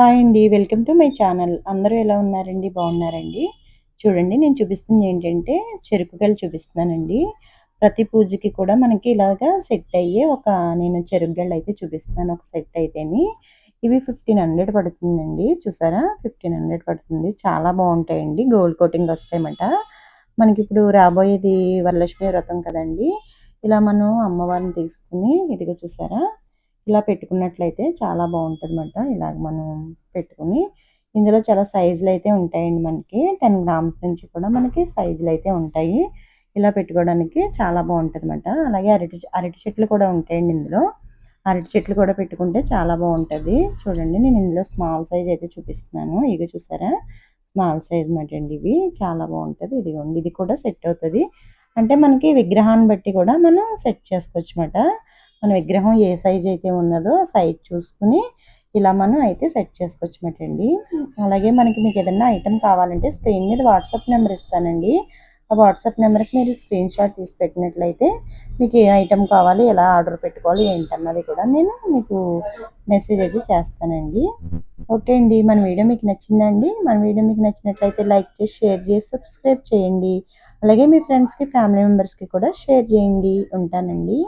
Hi అండి. Welcome to my channel. అందరూ ఎలా ఉన్నారండి? బాగున్నారండి? చూడండి నేను చూపిస్తుంది ఏంటంటే చెరుకుగలు చూపిస్తున్నానండి. ప్రతి పూజకి కూడా మనకి ఇలాగా సెట్ అయ్యే ఒక నేను చెరుకు అయితే చూపిస్తున్నాను. ఒక సెట్ అయితేని. ఇవి 1500 పడుతుందండి. చూసారా? 1500 పడుతుంది. చాలా బాగుంటాయండి గోల్డ్ కోటింగ్ వస్తాయన్నమాట. మనకిప్పుడు రాబోయేది వరలక్ష్మి వ్రతం కదండీ! ఇలా మనం అమ్మవారిని తీసుకుని ఇదిగో చూసారా? ఇలా పెట్టుకున్నట్లయితే చాలా బాగుంటుందన్నమాట ఇలాగ మనం పెట్టుకుని ఇందులో చాలా సైజులు అయితే ఉంటాయండి మనకి. 10 గ్రామ్స్ నుంచి కూడా మనకి సైజులు అయితే ఉంటాయి. ఇలా పెట్టుకోవడానికి చాలా బాగుంటుందన్నమాట అలాగే అరటి అరటి చెట్లు కూడా ఉంటాయండి ఇందులో. అరటి చెట్లు కూడా పెట్టుకుంటే చాలా బాగుంటుంది చూడండి నేను ఇందులో స్మాల్ సైజ్ అయితే చూపిస్తున్నాను. ఇవి చూసారా? స్మాల్ సైజ్ మాట అండి ఇవి. చాలా బాగుంటుంది ఇదిగోండి ఇది కూడా సెట్ అవుతుంది అంటే మనకి విగ్రహాన్ని బట్టి కూడా మనం సెట్ చేసుకోవచ్చు అన్నమాట మన విగ్రహం ఏ సైజ్ అయితే ఉన్నదో సైజ్ చూసుకొని ఇలా మనం అయితే సెట్ చేసుకోవచ్చమాట అలాగే మనకి మీకు ఏదన్నా ఐటెం కావాలంటే స్క్రీన్ మీద వాట్సాప్ నెంబర్ ఇస్తానండి. ఆ వాట్సాప్ నెంబర్‌కి మీరు స్క్రీన్ షాట్ తీసి పెట్టినట్లయితే మీకు ఏ ఐటెం కావాలి, ఎలా ఆర్డర్ పెట్టుకోవాలి ఏంటన్నది కూడా నేను మీకు మెసేజ్ అయితే చేస్తానండి. ఓకే అండి. మన వీడియో మీకు నచ్చిందండి మన వీడియో మీకు నచ్చినట్లయితే లైక్ చేసి, షేర్ చేసి, సబ్స్క్రైబ్ చేయండి. అలాగే మీ ఫ్రెండ్స్‌కి, ఫ్యామిలీ మెంబర్స్‌కి కూడా షేర్ చేయండి. ఉంటానండి.